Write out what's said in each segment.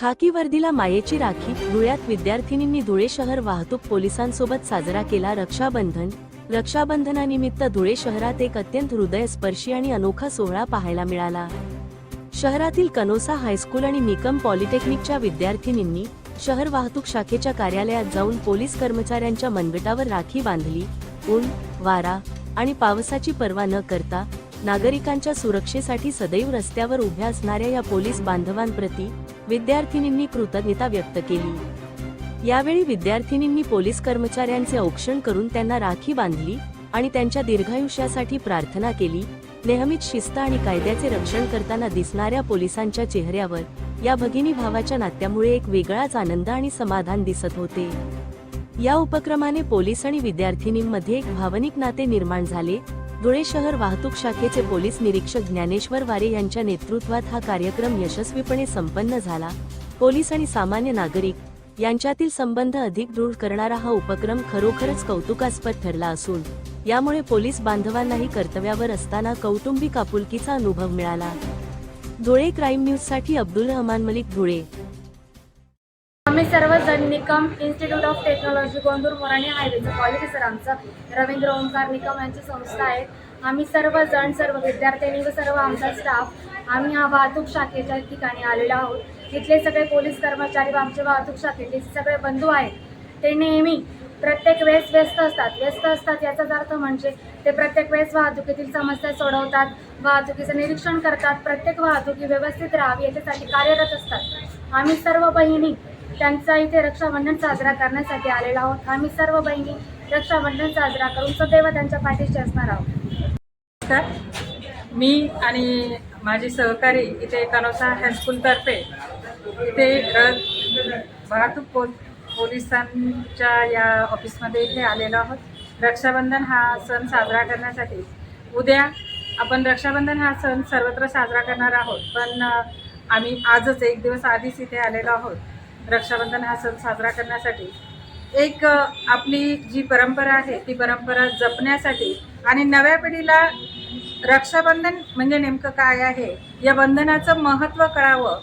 खाकी वर्दीला मायेची राखी धुळ्यात विद्यार्थिनींनी धुळे शहर वाहतूक पोलिसांसोबत साजरा केला रक्षाबंधन. रक्षाबंधनानिमित्त धुळे शहरात एक अत्यंत हृदयस्पर्शी आणि अनोखा सोहळा पाहायला मिळाला. शहरातील कनोसा हायस्कूल आणि निकम पॉलिटेक्निकच्या विद्यार्थिनींनी शहर वाहतूक शाखेच्या कार्यालयात जाऊन पोलीस कर्मचाऱ्यांच्या मनगटावर राखी बांधली. ऊन वारा आणि पावसाची पर्वा न करता नागरिकांच्या सुरक्षेसाठी सदैव रस्त्यावर उभ्या असणाऱ्या या पोलीस बांधवांप्रती विद्यार्थिनींनी कृतज्ञता व्यक्त केली. यावेळी विद्यार्थिनींनी पोलीस कर्मचाऱ्यांचे औक्षण करून त्यांना राखी बांधली आणि त्यांच्या दीर्घायुष्यासाठी प्रार्थना केली. नेहमीच शिस्त आणि कायद्याचे रक्षण करताना दिसणाऱ्या पोलिसांच्या चेहऱ्यावर या भगिनी भावाच्या नात्यामुळे एक वेगळाच आनंद आणि समाधान दिसत होते. या उपक्रमाने पोलीस आणि विद्यार्थिनींमध्ये एक भावनिक नाते निर्माण झाले. धुळे शहर वाहतूक शाखेचे पोलीस निरीक्षक ज्ञानेश्वर वारे यांच्या नेतृत्वात हा कार्यक्रम यशस्वीपणे संपन्न झाला. पोलीस आणि सामान्य नागरिक यांच्यातील संबंध अधिक दृढ करणारा हा उपक्रम खरोखरच कौतुकास्पद ठरला असून यामुळे पोलीस बांधवांनाही कर्तव्यावर असताना कौटुंबिक आपुलकीचा अनुभव मिळाला. धुळे क्राईम न्यूजसाठी अब्दुल रहमान मलिक धुळे. सर्वजण Nikam institute of technology Gondur Morane हायवेचं college sir आमचं. रवींद्र ओंकार निकम यांची संस्था आहे. आम्ही सर्वजण सर्व विद्यार्थ्यांनी व सर्व आमचा स्टाफ आम्ही हा वाहतूक शाखेच्या ठिकाणी आलेलो आहोत. इथले सगळे पोलीस कर्मचारी व आमचे वाहतूक शाखेचे सगळे बंधू आहेत. ते नेहमी प्रत्येक वेळेस व्यस्त असतात. व्यस्त असतात याचाच अर्थ म्हणजे ते प्रत्येक वेळेस वाहतुकीतील समस्या सोडवतात वाहतुकीचं निरीक्षण करतात प्रत्येक वाहतुकी व्यवस्थित राहावी याच्यासाठी कार्यरत असतात. आम्ही सर्व बहिणी त्यांचा इथे रक्षाबंधन साजरा करण्यासाठी आलेला आहोत. आम्ही सर्व बहिणी रक्षाबंधन साजरा करून सदैव त्यांच्या पाठीशी असणार आहोत. नमस्कार. मी आणि माझी सहकारी इथे कनोसा हायस्कूलतर्फे इथे वाहतूक पो पोलिसांच्या या ऑफिसमध्ये इथे आलेलो आहोत. रक्षाबंधन हा सण साजरा करण्यासाठी. उद्या आपण रक्षाबंधन हा सण सर्वत्र साजरा करणार आहोत. पण आम्ही आजच एक दिवस आधीच इथे आलेलो आहोत. रक्षाबंधन हा सण साजरा करण्यासाठी एक आपली जी परंपरा आहे ती परंपरा जपण्यासाठी आणि नव्या पिढीला रक्षाबंधन म्हणजे नेमकं काय आहे या बंधनाचं महत्त्व कळावं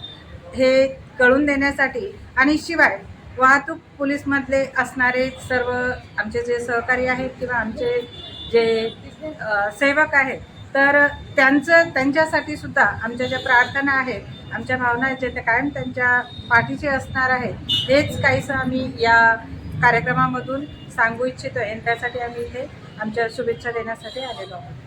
हे कळून देण्यासाठी आणि शिवाय वाहतूक पोलीसमधले असणारे सर्व आमचे जे सहकारी आहेत किंवा आमचे जे सेवक आहेत तर त्यांचं त्यांच्यासाठी सुद्धा आमच्या ज्या प्रार्थना आहेत आमच्या भावना आहेत जे ते कायम त्यांच्या पाठीचे असणार आहेत हेच काहीसं आम्ही या कार्यक्रमामधून सांगू इच्छितो. आणि त्यासाठी आम्ही इथे आमच्या शुभेच्छा देण्यासाठी आलेलो आहोत.